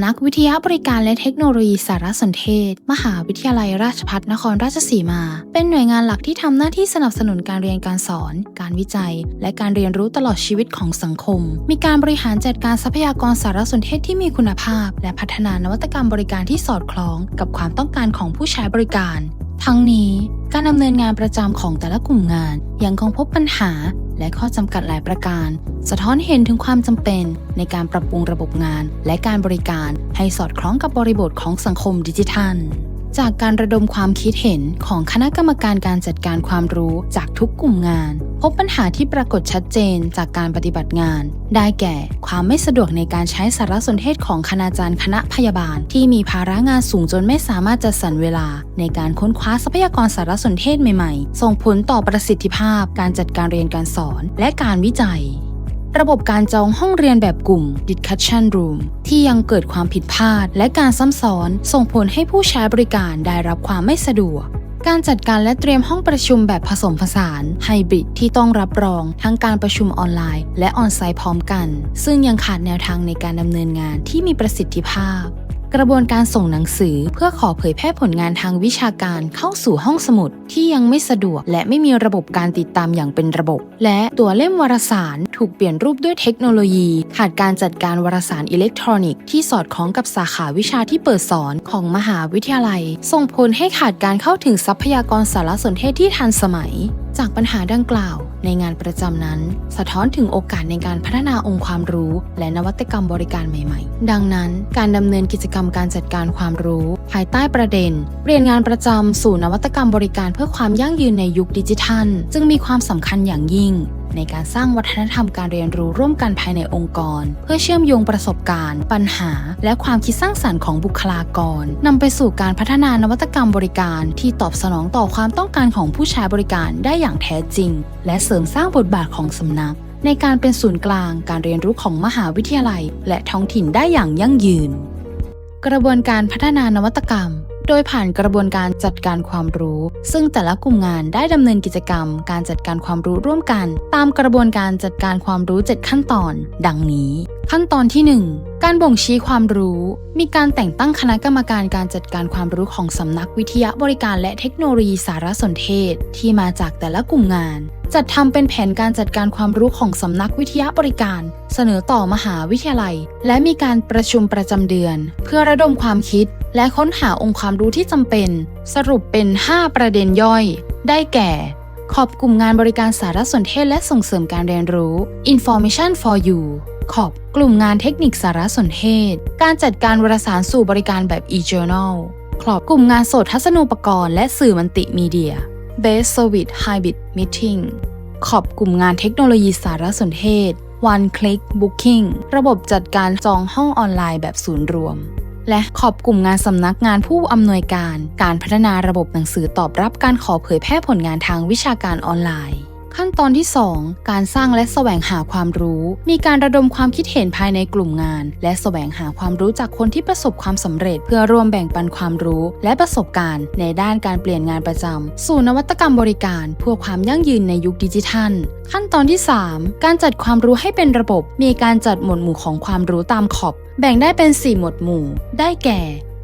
ำนักวิทยาบริการและเทคโนโลยีสารสนเทศ มหาวิทยาลัยราชภัฏนครราชสีมา เป็นหน่วยงานหลักที่ทำหน้าที่สนับสนุนการเรียนการสอน การวิจัย และการเรียนรู้ตลอดชีวิตของสังคม มีการบริหารจัดการทรัพยากรสารสนเทศที่มีคุณภาพ และพัฒนานวัตกรรมบริการที่สอดคล้อง กับความต้องการของผู้ใช้บริการ ทั้งนี้ การดำเนินงานประจำของแต่ละกลุ่มงาน ยังคงพบปัญหาและข้อจำกัดหลายประการ สะท้อนเห็นถึงความจำเป็นในการปรับปรุงระบบงาน และการบริการให้สอดคล้องกับบริบทของสังคมดิจิทัล จากการระดมความคิดเห็นของคณะกรรมการการจัดการความรู้จากทุกกลุ่มงาน พบปัญหาที่ปรากฏชัดเจนจากการปฏิบัติงาน ได้แก่ความไม่สะดวกในการใช้สารสนเทศของคณาจารย์คณะพยาบาล ที่มีภาระงานสูงจนไม่สามารถจัดสรรเวลา ในการค้นคว้าทรัพยากรสารสนเทศใหม่ๆ ส่งผลต่อประสิทธิภาพ การจัดการเรียนการสอน และการวิจัย ระบบการจองห้องเรียนแบบกลุ่ม discussion room ที่ยังเกิดความผิดพลาด และการซ้ำซ้อนส่งผลให้ผู้ใช้บริการได้รับความไม่สะดวก การจัดการและเตรียมห้องประชุมแบบผสมผสานไฮบริดที่ต้องรับรองทั้งการประชุมออนไลน์ และออนไซต์พร้อมกัน ซึ่งยังขาดแนวทางในการดำเนินงานที่มีประสิทธิภาพ กระบวนการส่งหนังสือเพื่อขอเผยแพร่ผลงานทางวิชาการเข้าสู่ห้องสมุดที่ยังไม่สะดวก และไม่มีระบบการติดตามอย่างเป็นระบบ และตัวเล่มวารสารถูกเปลี่ยนรูปด้วยเทคโนโลยี ขาดการจัดการวารสารอิเล็กทรอนิกส์ที่สอดคล้องกับสาขาวิชาที่เปิดสอนของมหาวิทยาลัย ส่งผลให้ขาดการเข้าถึงทรัพยากรสารสนเทศที่ทันสมัย จากปัญหาดังกล่าว ในงานประจำนั้น สะท้อนถึงโอกาสในการพัฒนาองค์ความรู้ และนวัตกรรมบริการใหม่ ๆ ดังนั้น การดำเนินกิจกรรมการจัดการความรู้ ภายใต้ประเด็น เปลี่ยนงานประจำสู่นวัตกรรมบริการเพื่อความยั่งยืนในยุคดิจิทัล จึงมีความสำคัญอย่างยิ่ง ในการสร้างวัฒนธรรมการเรียนรู้ร่วมกันภายในองค์กร เพื่อเชื่อมโยงประสบการณ์ ปัญหา และความคิดสร้างสรรค์ของบุคลากรนำไปสู่การพัฒนานวัตกรรมบริการที่ตอบสนองต่อความต้องการของผู้ใช้บริการได้อย่างแท้จริง และเสริมสร้างบทบาทของสำนัก ในการเป็นศูนย์กลางการเรียนรู้ของมหาวิทยาลัย และท้องถิ่นได้อย่างยั่งยืน กระบวนการพัฒนานวัตกรรม โดยผ่านกระบวนการจัดการความรู้ ซึ่งแต่ละกลุ่มงานได้ดำเนินกิจกรรม การจัดการความรู้ร่วมกัน ตามกระบวนการจัดการความรู้ 7 ขั้นตอน ดังนี้ ขั้นตอนที่ 1 การบ่งชี้ความรู้ มีการแต่งตั้งคณะกรรมการการจัดการความรู้ของสำนักวิทยาบริการและเทคโนโลยีสารสนเทศ ที่มาจากแต่ละกลุ่มงาน จัดทำเป็นแผนการจัดการความรู้ของสำนักวิทยาบริการ เสนอต่อมหาวิทยาลัย และมีการประชุมประจำเดือน เพื่อระดมความคิด และค้นหาองค์ความรู้ที่จำเป็น สรุปเป็น 5 ประเด็นย่อย ได้แก่ ขอบกลุ่มงานบริการสารสนเทศและส่งเสริมการเรียนรู้ Information for You ขอบกลุ่มงานเทคนิคสารสนเทศ การจัดการวารสารสู่บริการแบบ e-journal ขอบกลุ่มงานโสดทัศนูปกรณ์และสื่อมัลติมีเดีย Base Service Hybrid Meeting ขอบกลุ่มงานเทคโนโลยีสารสนเทศ One Click Booking ระบบจัดการจองห้องออนไลน์แบบศูนย์รวม และขอบกลุ่มงานสำนักงานผู้อำนวยการ การพัฒนาระบบหนังสือตอบรับการขอเผยแพร่ผลงานทางวิชาการออนไลน์ ขั้นตอนที่ 2 การสร้างและแสวงหาความรู้ มีการระดมความคิดเห็นภายในกลุ่มงาน และแสวงหาความรู้จากคนที่ประสบความสำเร็จ เพื่อร่วมแบ่งปันความรู้ และประสบการณ์ ในด้านการเปลี่ยนงานประจำสู่นวัตกรรมบริการเพื่อความยั่งยืนในยุคดิจิทัล ขั้นตอนที่ 3 การจัดความรู้ให้เป็นระบบ มีการจัดหมวดหมู่ของความรู้ตามขอบ แบ่งได้เป็น 4 หมวดหมู่ ได้แก่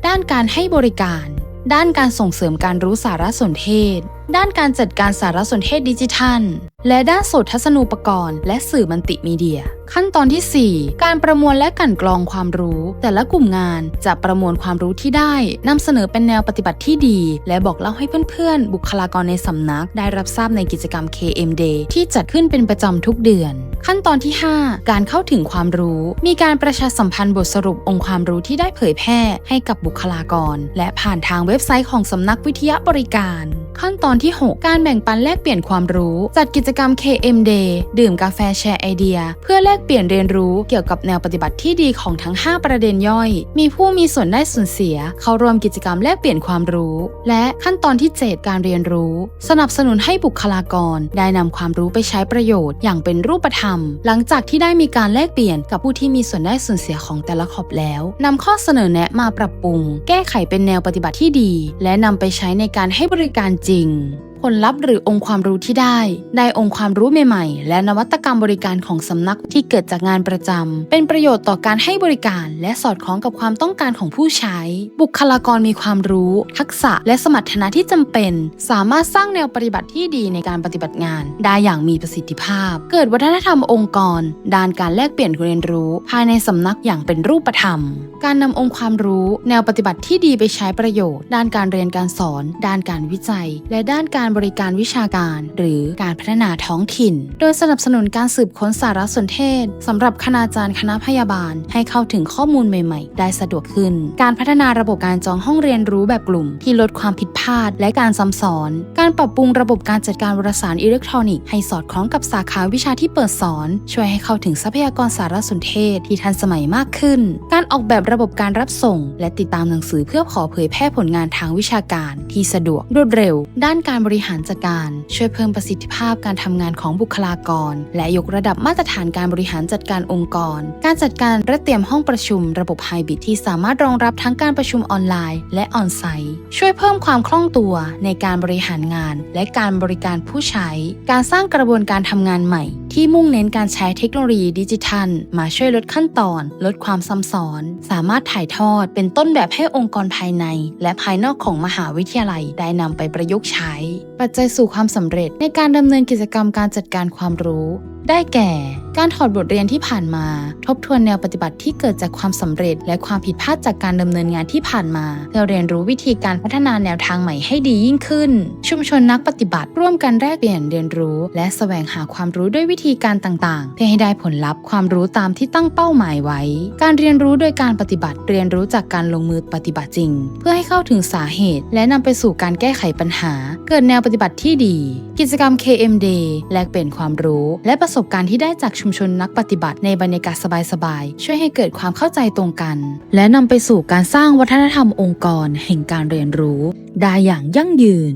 ด้านการให้บริการ ด้านการส่งเสริมการรู้สารสนเทศ ด้านการจัดการสารสนเทศดิจิทัล และด้านโสตทัศนูปกรณ์ และสื่อมัลติมีเดีย ขั้นตอนที่ 4 การประมวลและกั่นกรองความรู้ แต่ละกลุ่มงานจะประมวลความรู้ที่ได้นำเสนอเป็นแนวปฏิบัติที่ดี และบอกเล่าให้เพื่อนๆ บุคลากรในสำนัก ได้รับทราบในกิจกรรม KM Day ที่จัดขึ้นเป็นประจำทุกเดือน ขั้นตอนที่ 5 การเข้าถึงความรู้ มีการประชาสัมพันธ์บทสรุปองค์ความรู้ที่ได้เผยแพร่ให้กับบุคลากร และผ่านทางเว็บไซต์ของสำนักวิทยาบริการ ขั้นตอนที่ 6 การแบ่งปันแลกเปลี่ยนความรู้ จัดกิจกรรม KM Day ดื่มกาแฟแชร์ไอเดีย เพื่อแลกเปลี่ยนเรียนรู้เกี่ยวกับแนวปฏิบัติที่ดีของทั้ง 5 ประเด็นย่อย มีผู้มีส่วนได้ส่วนเสีย เข้าร่วมกิจกรรมแลกเปลี่ยนความรู้ และขั้นตอนที่ 7 การเรียนรู้ สนับสนุนให้บุคลากร ได้นำความรู้ไปใช้ประโยชน์อย่างเป็นรูปธรรม หลังจากที่ได้มีการแลกเปลี่ยนกับผู้ที่มีส่วนได้ส่วนเสียของแต่ละขอบแล้วนำข้อเสนอแนะมาปรับปรุง แก้ไขเป็นแนวปฏิบัติที่ดี และนำไปใช้ในการให้บริการจริงผลลัพธ์หรือองค์ความรู้ที่ได้ ได้องค์ความรู้ใหม่ๆ และนวัตกรรมบริการของสำนักที่เกิดจากงานประจำ เป็นประโยชน์ต่อการให้บริการ และสอดคล้องกับความต้องการของผู้ใช้ บุคลากรมีความรู้ ทักษะ และสมรรถนะที่จำเป็น สามารถสร้างแนวปฏิบัติที่ดีในการปฏิบัติงาน ได้อย่างมีประสิทธิภาพ เกิดวัฒนธรรมองค์กร ด้านการแลกเปลี่ยนเรียนรู้ ภายในสำนักอย่างเป็นรูปธรรม การนำองค์ความรู้ แนวปฏิบัติที่ดีไปใช้ประโยชน์ ด้านการเรียนการสอน ด้านการวิจัย และด้านการบริการวิชาการ หรือการพัฒนาท้องถิ่น โดยสนับสนุนการสืบค้นสารสนเทศสำหรับคณาจารย์คณะพยาบาล ให้เข้าถึงข้อมูลใหม่ ๆ ได้สะดวกขึ้น การพัฒนาระบบการจองห้องเรียนรู้แบบกลุ่ม ที่ลดความผิดพลาด และการซ้ำซ้อน การปรับปรุงระบบการจัดการวารสารอิเล็กทรอนิกส์ให้สอดคล้องกับสาขาวิชาที่เปิดสอน ช่วยให้เข้าถึงทรัพยากรสารสนเทศที่ทันสมัยมากขึ้น การออกแบบระบบการรับส่ง และติดตามหนังสือเพื่อขอเผยแพร่ผลงานทางวิชาการ ที่สะดวกรวดเร็ว ด้านการบริริหารจัดการ ช่วยเพิ่มประสิทธิภาพการทำงานของบุคลากร และยกระดับมาตรฐานการบริหารจัดการองค์กร การจัดการและเตรียมห้องประชุมระบบไฮบริดที่สามารถรองรับทั้งการประชุมออนไลน์ และออนไซต์ ช่วยเพิ่มความคล่องตัวในการบริหารงาน และการบริการผู้ใช้ การสร้างกระบวนการทำงานใหม่ ที่มุ่งเน้นการใช้เทคโนโลยีดิจิทัล มาช่วยลดขั้นตอน ลดความซ้ำซ้อน สามารถถ่ายทอดเป็นต้นแบบให้องค์กรภายใน และภายนอกของมหาวิทยาลัยได้นำไปประยุกต์ใช้ ปัจจัยสู่ความสำเร็จในการดำเนินกิจกรรมการจัดการความรู้ ได้แก่ การถอดบทเรียนที่ผ่านมา ทบทวนแนวปฏิบัติที่เกิดจากความสำเร็จ และความผิดพลาดจากการดำเนินงานที่ผ่านมาเพื่อเรียนรู้วิธีการพัฒนาแนวทางใหม่ให้ดียิ่งขึ้น ชุมชนนักปฏิบัติร่วมกันแลกเปลี่ยนเรียนรู้ และแสวงหาความรู้ด้วยวิธีการต่างๆ เพื่อให้ได้ผลลัพธ์ความรู้ตามที่ตั้งเป้าหมายไว้ การเรียนรู้โดยการปฏิบัติเรียนรู้จากการลงมือปฏิบัติจริง เพื่อให้เข้าถึงสาเหตุ และนำไปสู่การแก้ไขปัญหา เกิดแนวปฏิบัติที่ดี กิจกรรม KM Day แลกเปลี่ยนความรู้ และประสบการณ์ที่ได้จากชุมชนนักปฏิบัติในบรรยากาศสบายๆ ช่วยให้เกิดความเข้าใจตรงกัน และนำไปสู่การสร้างวัฒนธรรมองค์กร แห่งการเรียนรู้ ได้อย่างยั่งยืน